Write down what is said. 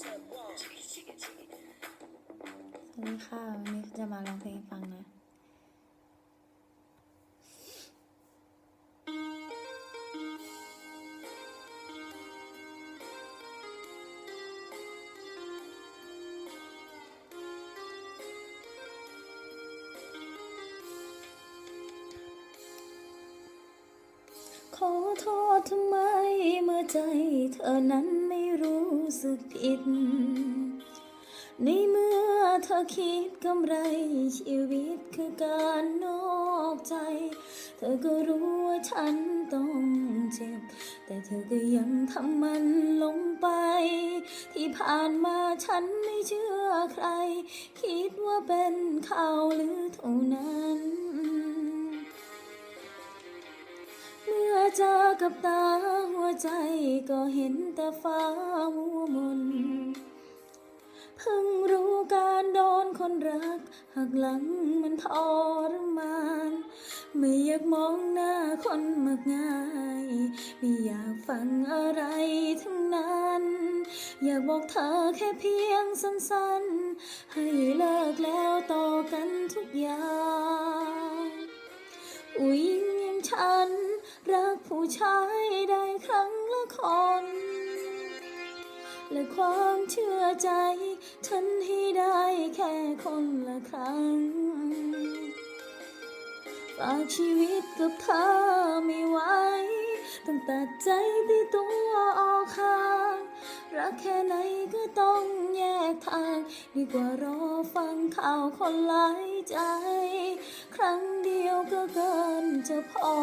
สวัสดีค่ะ วันนี้จะมาร้องเพลงฟังนะขอโทษทำไมเมื่อใจเธอนั้นไม่ สึกผิด ในเมื่อเธอคิดกำไรชีวิตคือการนอกใจ เธอก็รู้ว่าฉันต้องเจ็บ แต่เธอก็ยังทำมันลงไป ที่ผ่านมาฉันไม่เชื่อใคร คิดว่าเป็นข่าวหรือเท่านั้น เจอกับตาหัวใจก็เห็นแต่ฟ้ามัวมนเพิ่งรู้การโดนคนรักหักหลังมันทรมาน ไม่อยากมองหน้าคนมากง่าย ไม่อยากฟังอะไรทั้งนั้น อยากบอกเธอแค่เพียงสั้นๆ ให้เลิกแล้วต่อกันทุกอย่างผู้ย ละคนและความเชื่อใจ ฉันให้ได้แค่คนละครั้ง ฝากชีวิตกับเธอไม่ไหวต้องตัดใจที่ตัวออกข้างรักแค่ไหนก็ต้องแยกทาง ดีกว่ารอฟังข่าวคนหลายใจ ครั้งเดียวก็เกินจะพอ